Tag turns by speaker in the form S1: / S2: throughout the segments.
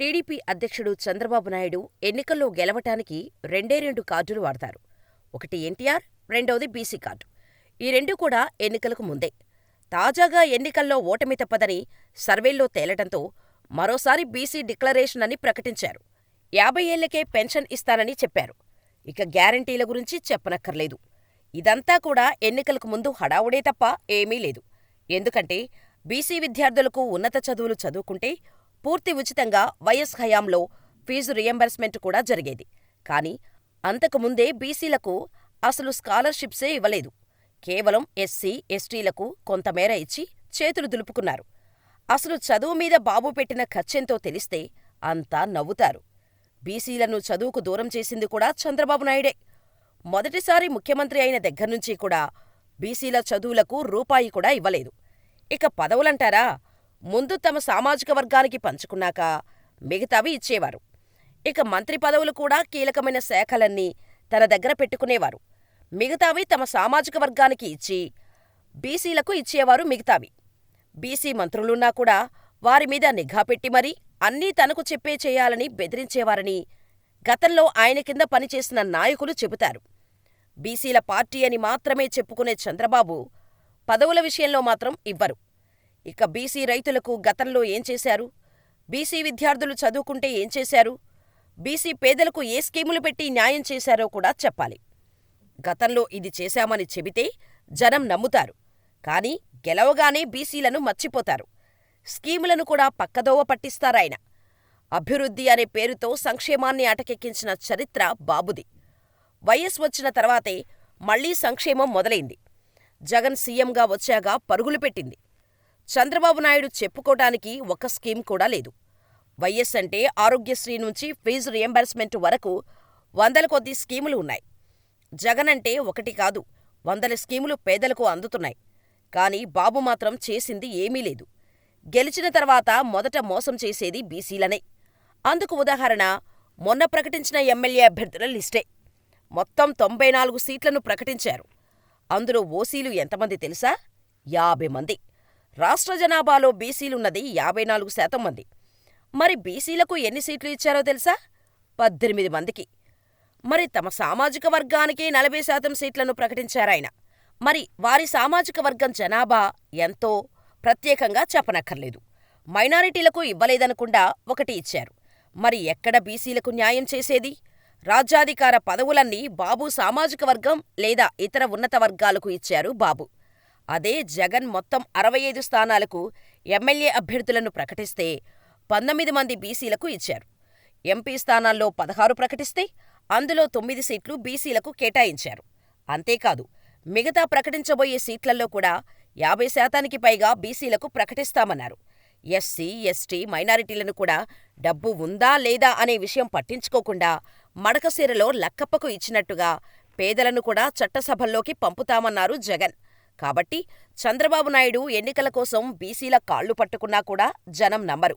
S1: TDP అధ్యక్షుడు చంద్రబాబు నాయుడు ఎన్నికల్లో గెలవటానికి రెండే రెండు కార్డులు వాడతారు. ఒకటి ఎన్టీఆర్, రెండోది బీసీ కార్డు. ఈ రెండూ కూడా ఎన్నికలకు ముందే. తాజాగా ఎన్నికల్లో ఓటమి తప్పదని సర్వేల్లో తేలటంతో మరోసారి బీసీ డిక్లరేషన్ అని ప్రకటించారు. యాభై ఏళ్ళకే పెన్షన్ ఇస్తానని చెప్పారు. ఇక గ్యారంటీల గురించి చెప్పనక్కర్లేదు. ఇదంతా కూడా ఎన్నికలకు ముందు హడావుడే తప్ప ఏమీ లేదు. ఎందుకంటే బీసీ విద్యార్థులకు ఉన్నత చదువులు చదువుకుంటే పూర్తి ఉచితంగా వైఎస్ హయాంలో ఫీజు రియంబర్స్మెంట్ కూడా జరిగేది. కానీ అంతకుముందే బీసీలకు అసలు స్కాలర్షిప్సే ఇవ్వలేదు. కేవలం ఎస్సీ, ఎస్టీలకు కొంతమేర ఇచ్చి చేతులు దులుపుకున్నారు. అసలు చదువు మీద బాబు పెట్టిన ఖర్చెంతో తెలిస్తే అంతా నవ్వుతారు. బీసీలను చదువుకు దూరం చేసింది కూడా చంద్రబాబు నాయుడే. మొదటిసారి ముఖ్యమంత్రి అయిన దగ్గర్నుంచి కూడా బీసీల చదువులకు రూపాయి కూడా ఇవ్వలేదు. ఇక పదవులంటారా ముందు తమ సామాజిక వర్గానికి పంచుకున్నాక మిగతావి ఇచ్చేవారు. ఇక మంత్రి పదవులు కూడా కీలకమైన శాఖలన్నీ తన దగ్గర పెట్టుకునేవారు. మిగతావి తమ సామాజిక వర్గానికి ఇచ్చి బీసీలకు ఇచ్చేవారు మిగతావి. బీసీ మంత్రులున్నా కూడా వారిమీద నిఘా పెట్టి మరీ అన్నీ తనకు చెప్పే చేయాలని బెదిరించేవారని గతంలో ఆయన కింద పనిచేసిన నాయకులు చెబుతారు. బీసీల పార్టీ అని మాత్రమే చెప్పుకునే చంద్రబాబు పదవుల విషయంలో మాత్రం ఇవ్వరు. ఇక బీసీ రైతులకు గతంలో ఏం చేశారు? బీసీ విద్యార్థులు చదువుకుంటే ఏం చేశారు? బీసీ పేదలకు ఏ స్కీములు పెట్టి న్యాయం చేశారో కూడా చెప్పాలి. గతంలో ఇది చేశామని చెబితే జనం నమ్ముతారు. కానీ గెలవగానే బీసీలను మర్చిపోతారు. స్కీములను కూడా పక్కదోవ పట్టిస్తారాయన. అభివృద్ధి అనే పేరుతో సంక్షేమాన్ని అటకెక్కించిన చరిత్ర బాబుది. వైఎస్ వచ్చిన తర్వాతే మళ్ళీ సంక్షేమం మొదలైంది. జగన్ సీఎంగా వచ్చాక పరుగులు పెట్టింది. చంద్రబాబు నాయుడు చెప్పుకోటానికి ఒక్క స్కీమ్ కూడా లేదు. వైఎస్ అంటే ఆరోగ్యశ్రీ నుంచి ఫీజు రియంబర్స్మెంట్ వరకు వందల కొద్దీ స్కీములు ఉన్నాయి. జగన్ అంటే ఒకటి కాదు వందల స్కీములు పేదలకు అందుతున్నాయి. కానీ బాబు మాత్రం చేసింది ఏమీ లేదు. గెలిచిన తర్వాత మొదట మోసం చేసేది బీసీలనే. అందుకు ఉదాహరణ మొన్న ప్రకటించిన ఎమ్మెల్యే అభ్యర్థుల లిస్టే. మొత్తం తొంభై నాలుగు సీట్లను ప్రకటించారు. అందులో ఓసీలు ఎంతమంది తెలుసా? యాభై మంది. రాష్ట్ర జనాభాలో బీసీలున్నది యాభై నాలుగు శాతం మంది. మరి బీసీలకు ఎన్ని సీట్లు ఇచ్చారో తెలుసా? పద్దెనిమిది మందికి. మరి తమ సామాజిక వర్గానికి నలభై శాతం సీట్లను ప్రకటించారాయన. మరి వారి సామాజిక వర్గం జనాభా ఎంతో ప్రత్యేకంగా చెప్పనక్కర్లేదు. మైనారిటీలకు ఇవ్వలేదనకుండా ఒకటి ఇచ్చారు. మరి ఎక్కడ బీసీలకు న్యాయం చేసేది? రాజ్యాధికార పదవులన్నీ బాబు సామాజిక వర్గం లేదా ఇతర ఉన్నత వర్గాలకు ఇచ్చారు బాబు. అదే జగన్ మొత్తం అరవై ఐదు స్థానాలకు ఎమ్మెల్యే అభ్యర్థులను ప్రకటిస్తే పంతొమ్మిది మంది బీసీలకు ఇచ్చారు. ఎంపీ స్థానాల్లో పదహారు ప్రకటిస్తే అందులో తొమ్మిది సీట్లు బీసీలకు కేటాయించారు. అంతేకాదు మిగతా ప్రకటించబోయే సీట్లలో కూడా యాభై శాతానికి పైగా బీసీలకు ప్రకటిస్తామన్నారు. ఎస్సీ, ఎస్టీ, మైనారిటీలను కూడా డబ్బు ఉందా లేదా అనే విషయం పట్టించుకోకుండా మడకశిరలో లక్కప్పకు ఇచ్చినట్టుగా పేదలను కూడా చట్టసభల్లోకి పంపుతామన్నారు జగన్. కాబట్టి చంద్రబాబు నాయుడు ఎన్నికల కోసం బీసీల కాళ్ళు పట్టుకున్నా కూడా జనం నమ్మరు.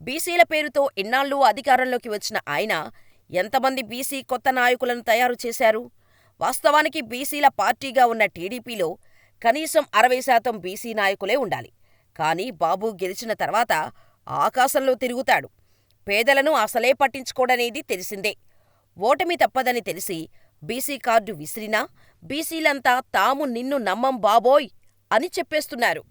S1: బీసీల పేరుతో ఇన్నాళ్ళూ అధికారంలోకి వచ్చిన ఆయన ఎంతమంది బీసీ కొత్త నాయకులను తయారు చేశారు? వాస్తవానికి బీసీల పార్టీగా ఉన్న టీడీపీలో కనీసం అరవై శాతం బీసీ నాయకులే ఉండాలి. కానీ బాబు గెలిచిన తర్వాత ఆకాశంలో తిరుగుతాడు. పేదలను అసలే పట్టించుకోడనేది తెలిసిందే. ఓటమి తప్పదని తెలిసి బీసీ కార్డు విసిరినా బీసీలంతా తాము నిన్ను నమ్మం బాబోయ్ అని చెప్పేస్తున్నారు.